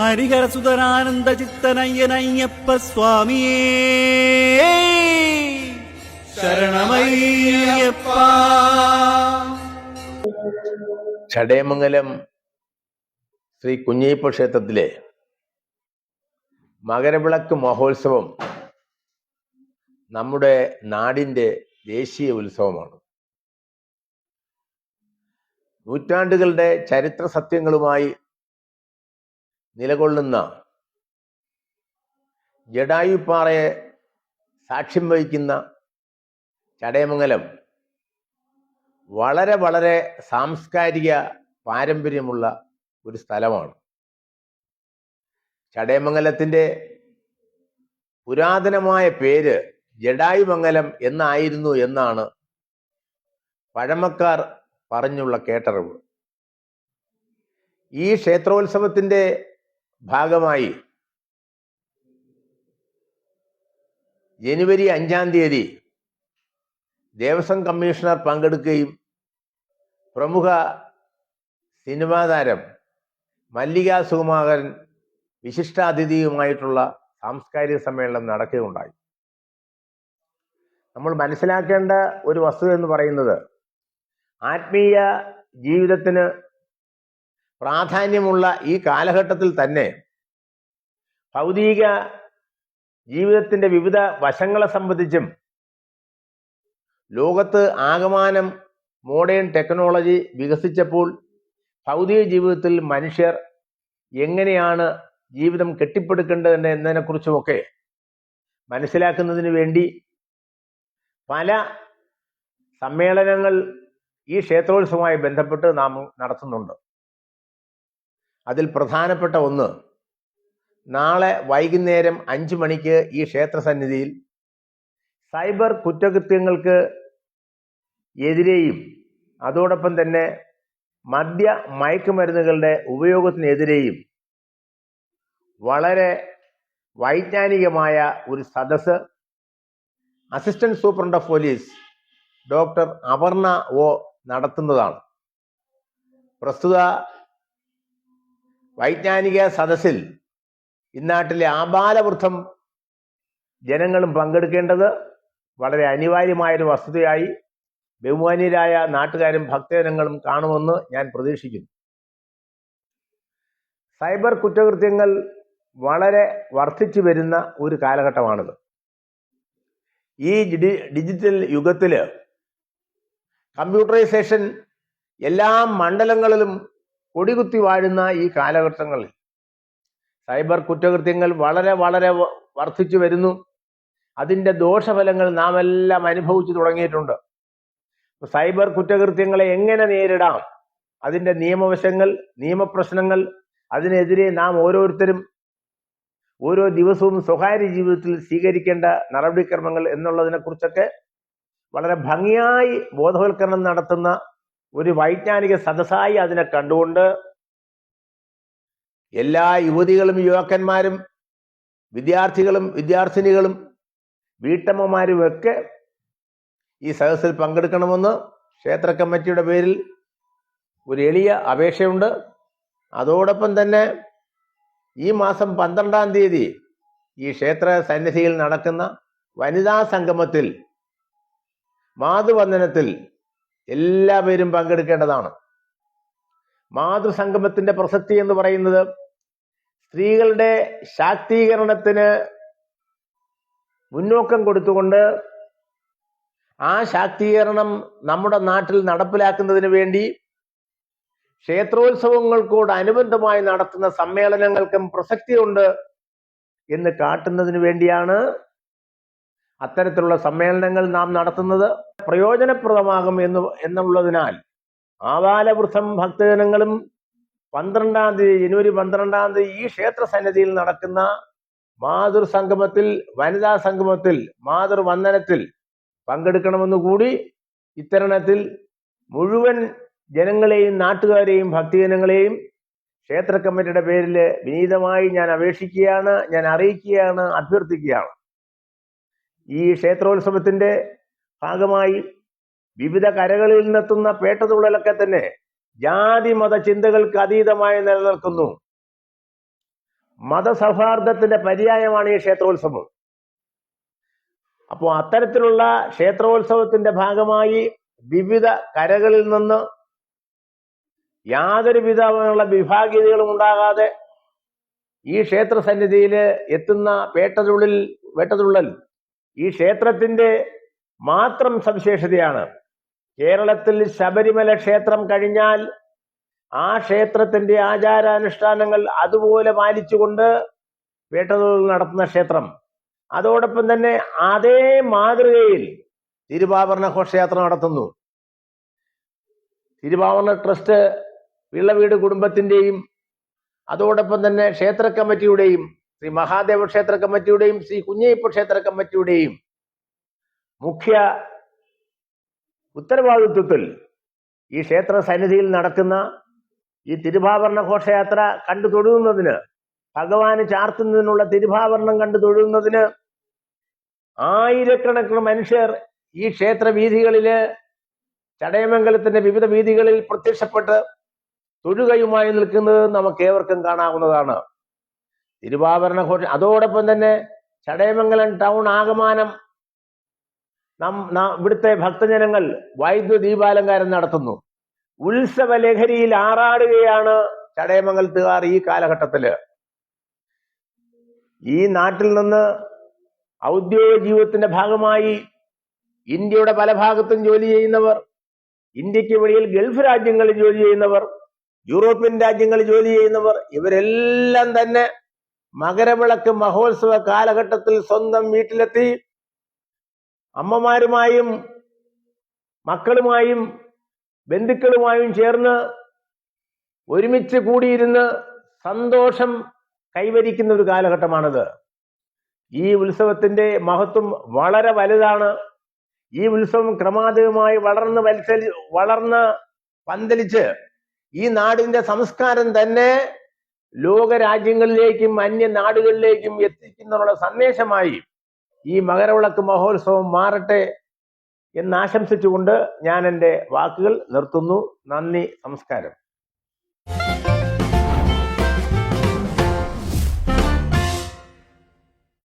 ഹരിഹര സുതരാനന്ദ ചിത്തനയ്യനയ്യപ്പ സ്വാമിയേ ശരണമയ്യപ്പ. ചടയമംഗലം ശ്രീ കുഞ്ഞയ്യപ്പ ക്ഷേത്രത്തിലെ മകരവിളക്ക് മഹോത്സവം നമ്മുടെ നാടിന്റെ ദേശീയ ഉത്സവമാണ്. നൂറ്റാണ്ടുകളുടെ ചരിത്ര സത്യങ്ങളുമായി നിലകൊള്ളുന്ന ജഡായുപ്പാറയെ സാക്ഷ്യം വഹിക്കുന്ന ചടയമംഗലം വളരെ വളരെ സാംസ്കാരിക പാരമ്പര്യമുള്ള ഒരു സ്ഥലമാണ്. ചടയമംഗലത്തിന്റെ പുരാതനമായ പേര് ജഡായുമംഗലം എന്നായിരുന്നു എന്നാണ് പഴമക്കാർ പറഞ്ഞുള്ള കേട്ടറിവ്. ഈ ക്ഷേത്രോത്സവത്തിന്റെ ഭാഗമായി. ജനുവരി അഞ്ചാം തീയതി ദേവസ്വം കമ്മീഷണർ പങ്കെടുക്കുകയും പ്രമുഖ സിനിമാ താരം മല്ലിക സുകുമാരൻ വിശിഷ്ടാതിഥിയുമായിട്ടുള്ള സാംസ്കാരിക സമ്മേളനം നടക്കുകയുണ്ടായി. നമ്മൾ മനസ്സിലാക്കേണ്ട ഒരു വസ്തുത എന്ന് പറയുന്നത് ആത്മീയ ജീവിതത്തിന് പ്രാധാന്യമുള്ള ഈ കാലഘട്ടത്തിൽ തന്നെ ഭൗതിക ജീവിതത്തിന്റെ വിവിധ വശങ്ങളെ സംബന്ധിച്ചും ലോകത്ത് ആകമാനം മോഡേൺ ടെക്നോളജി വികസിച്ചപ്പോൾ ഭൗതിക ജീവിതത്തിൽ മനുഷ്യർ എങ്ങനെയാണ് ജീവിതം കെട്ടിപ്പടുക്കേണ്ടത് എന്നതിനെക്കുറിച്ചുമൊക്കെ മനസ്സിലാക്കുന്നതിന് വേണ്ടി പല സമ്മേളനങ്ങൾ ഈ ക്ഷേത്രോത്സവവുമായി ബന്ധപ്പെട്ട് നാം നടത്തുന്നുണ്ട്. അതിൽ പ്രധാനപ്പെട്ട ഒന്ന് നാളെ വൈകുന്നേരം അഞ്ചു മണിക്ക് ഈ ക്ഷേത്ര സന്നിധിയിൽ സൈബർ കുറ്റകൃത്യങ്ങൾക്ക് എതിരെയും അതോടൊപ്പം തന്നെ മദ്യ മയക്കുമരുന്നുകളുടെ ഉപയോഗത്തിനെതിരെയും വളരെ വൈജ്ഞാനികമായ ഒരു സദസ് assistant superintendent of police doctor Aparna O നടത്തുന്നതാണ്. പ്രസ്തുത വൈജ്ഞാനിക സദസ്സിൽ ഇന്നാട്ടിലെ ആബാലവൃദ്ധം ജനങ്ങളും പങ്കെടുക്കേണ്ടത് വളരെ അനിവാര്യമായൊരു വസ്തുതയായി ബഹുമാനീയരായ നാട്ടുകാരും ഭക്തജനങ്ങളും കാണുമെന്ന് ഞാൻ പ്രതീക്ഷിക്കുന്നു. സൈബർ കുറ്റകൃത്യങ്ങൾ വളരെ വർദ്ധിച്ചു വരുന്ന ഒരു കാലഘട്ടമാണിത്. ഈ ഡിജിറ്റൽ യുഗത്തിൽ കമ്പ്യൂട്ടറൈസേഷൻ എല്ലാ മണ്ഡലങ്ങളിലും കൊടികുത്തി വാഴുന്ന ഈ കാലഘട്ടങ്ങളിൽ സൈബർ കുറ്റകൃത്യങ്ങൾ വളരെ വളരെ വർദ്ധിച്ചു വരുന്നു. അതിന്റെ ദോഷഫലങ്ങൾ നാം എല്ലാം അനുഭവിച്ചു തുടങ്ങിയിട്ടുണ്ട്. സൈബർ കുറ്റകൃത്യങ്ങളെ എങ്ങനെ നേരിടാം? അതിന്റെ നിയമവശങ്ങൾ നിയമപ്രശ്നങ്ങൾ അതിനെതിരെ നാം ഓരോരുത്തരും ഓരോ ദിവസവും സ്വകാര്യ ജീവിതത്തിൽ സ്വീകരിക്കേണ്ട നടപടിക്രമങ്ങൾ എന്നുള്ളതിനെക്കുറിച്ചൊക്കെ വളരെ ഭംഗിയായി ബോധവൽക്കരണം നടത്തുന്ന ഒരു വൈജ്ഞാനിക സദസ്സായി അതിനെ കണ്ടുകൊണ്ട് എല്ലാ യുവതികളും യുവാക്കന്മാരും വിദ്യാർത്ഥികളും വിദ്യാർത്ഥിനികളും വീട്ടമ്മമാരും ഒക്കെ ഈ സദസ്സിൽ പങ്കെടുക്കണമെന്ന് ക്ഷേത്ര കമ്മിറ്റിയുടെ പേരിൽ ഒരു എളിയ അപേക്ഷയുണ്ട്. അതോടൊപ്പം തന്നെ ഈ മാസം പന്ത്രണ്ടാം തീയതി ഈ ക്ഷേത്ര സന്നിധിയിൽ നടക്കുന്ന വനിതാ സംഗമത്തിൽ മാതൃവന്ദനത്തിൽ എല്ലാവരും പങ്കെടുക്കേണ്ടതാണ്. മാതൃസംഗമത്തിന്റെ പ്രസക്തി എന്ന് പറയുന്നത് സ്ത്രീകളുടെ ശാക്തീകരണത്തിന് മുന്നോക്കം കൊടുത്തുകൊണ്ട് ആ ശാക്തീകരണം നമ്മുടെ നാട്ടിൽ നടപ്പിലാക്കുന്നതിന് വേണ്ടി ക്ഷേത്രോത്സവങ്ങൾക്കോട് അനുബന്ധമായി നടത്തുന്ന സമ്മേളനങ്ങൾക്കും പ്രസക്തിയുണ്ട് എന്ന് കാട്ടുന്നതിന് വേണ്ടിയാണ് അത്തരത്തിലുള്ള സമ്മേളനങ്ങൾ നാം നടത്തുന്നത് പ്രയോജനപ്രദമാകും എന്ന് എന്നുള്ളതിനാൽ ആവാലവൃദ്ധം ഭക്തജനങ്ങളും പന്ത്രണ്ടാം തീയതി ജനുവരി പന്ത്രണ്ടാം തീയതി ഈ ക്ഷേത്ര സന്നിധിയിൽ നടക്കുന്ന മാതൃ സംഗമത്തിൽ വനിതാ സംഗമത്തിൽ മാതൃ വന്ദനത്തിൽ പങ്കെടുക്കണമെന്ന് കൂടി ഇത്തരണത്തിൽ മുഴുവൻ ജനങ്ങളെയും നാട്ടുകാരെയും ഭക്തജനങ്ങളെയും ക്ഷേത്ര കമ്മിറ്റിയുടെ പേരിൽ വിനീതമായി ഞാൻ അപേക്ഷിക്കുകയാണ് ഞാൻ അറിയിക്കുകയാണ് അഭ്യർത്ഥിക്കുകയാണ്. ഈ ക്ഷേത്രോത്സവത്തിന്റെ ഭാഗമായി വിവിധ കരകളിൽ നിന്നെത്തുന്ന പേട്ടതുള്ളലൊക്കെ തന്നെ ജാതി മത ചിന്തകൾക്ക് അതീതമായി നിലനിൽക്കുന്നു. മതസൗഹാർദ്ദത്തിന്റെ പര്യായമാണ് ഈ ക്ഷേത്രോത്സവം. അപ്പോൾ അത്തരത്തിലുള്ള ക്ഷേത്രോത്സവത്തിന്റെ ഭാഗമായി വിവിധ കരകളിൽ നിന്ന് യാതൊരു വിധമുള്ള വിഭാഗീയതകളും ഉണ്ടാകാതെ ഈ ക്ഷേത്ര സന്നിധിയിൽ എത്തുന്ന പേട്ടതുള്ളിൽ വേട്ടതുള്ളൽ ഈ ക്ഷേത്രത്തിന്റെ മാത്രം സവിശേഷതയാണ്. കേരളത്തിൽ ശബരിമല ക്ഷേത്രം കഴിഞ്ഞാൽ ആ ക്ഷേത്രത്തിന്റെ ആചാരാനുഷ്ഠാനങ്ങൾ അതുപോലെ പാലിച്ചുകൊണ്ട് വേട്ടതൊഴിൽ നടത്തുന്ന ക്ഷേത്രം. അതോടൊപ്പം തന്നെ അതേ മാതൃകയിൽ തിരുവാഭരണ ഘോഷയാത്ര നടത്തുന്നു. തിരുവാഭരണ ട്രസ്റ്റ് വിള്ളവീട് കുടുംബത്തിന്റെയും അതോടൊപ്പം തന്നെ ക്ഷേത്ര കമ്മിറ്റിയുടെയും ശ്രീ മഹാദേവ ക്ഷേത്ര കമ്മിറ്റിയുടെയും ശ്രീ കുഞ്ഞയ്യപ്പ ക്ഷേത്ര കമ്മിറ്റിയുടെയും മുഖ്യ ഉത്തരവാദിത്വത്തിൽ ഈ ക്ഷേത്ര സന്നിധിയിൽ നടക്കുന്ന ഈ തിരുഭാവരണ ഘോഷയാത്ര കണ്ടു തൊഴുകുന്നതിന് ഭഗവാന് ചാർത്തുന്നതിനുള്ള തിരുഭാവരണം കണ്ടു തൊഴുകുന്നതിന് ആയിരക്കണക്കിന് മനുഷ്യർ ഈ ക്ഷേത്ര വീഥികളിൽ ചടയമംഗലത്തിന്റെ വിവിധ വീഥികളിൽ പ്രത്യക്ഷപ്പെട്ട് തൊഴുകയുമായി നിൽക്കുന്നത് നമുക്ക് ഏവർക്കും കാണാവുന്നതാണ്. തിരുവാഭരണ ഘോഷം അതോടൊപ്പം തന്നെ ചടയമംഗലം ടൗൺ ആകമാനം നം ഇവിടുത്തെ ഭക്തജനങ്ങൾ വൈദ്യുത ദീപാലങ്കാരം നടത്തുന്നു. ഉത്സവ ലഹരിയിൽ ആറാടുകയാണ് ചടയമംഗലത്തുകാർ ഈ കാലഘട്ടത്തിൽ ഈ നാട്ടിൽ നിന്ന് ഔദ്യോഗിക ജീവിതത്തിന്റെ ഭാഗമായി ഇന്ത്യയുടെ പല ഭാഗത്തും ജോലി ചെയ്യുന്നവർ ഇന്ത്യയ്ക്ക് വെളിയിൽ ഗൾഫ് രാജ്യങ്ങളിൽ ജോലി ചെയ്യുന്നവർ യൂറോപ്യൻ രാജ്യങ്ങളിൽ ജോലി ചെയ്യുന്നവർ ഇവരെല്ലാം തന്നെ മകരവിളക്ക് മഹോത്സവ കാലഘട്ടത്തിൽ സ്വന്തം വീട്ടിലെത്തി അമ്മമാരുമായും മക്കളുമായും ബന്ധുക്കളുമായും ചേർന്ന് ഒരുമിച്ച് കൂടിയിരുന്ന് സന്തോഷം കൈവരിക്കുന്ന ഒരു കാലഘട്ടമാണിത്. ഈ ഉത്സവത്തിന്റെ മഹത്വം വളരെ വലുതാണ്. ഈ ഉത്സവം ക്രമാതീതമായി വളർന്ന് വലിച്ച വളർന്ന് പന്തലിച്ച് ഈ നാടിന്റെ സംസ്കാരം തന്നെ ലോക രാജ്യങ്ങളിലേക്കും അന്യ നാടുകളിലേക്കും എത്തിക്കുന്നതിനുള്ള സന്ദേശമായി ഈ മകരവിളക്ക് മഹോത്സവം മാറട്ടെ എന്നാശംസിച്ചുകൊണ്ട് ഞാൻ എന്റെ വാക്കുകൾ നിർത്തുന്നു. നന്ദി നമസ്കാരം.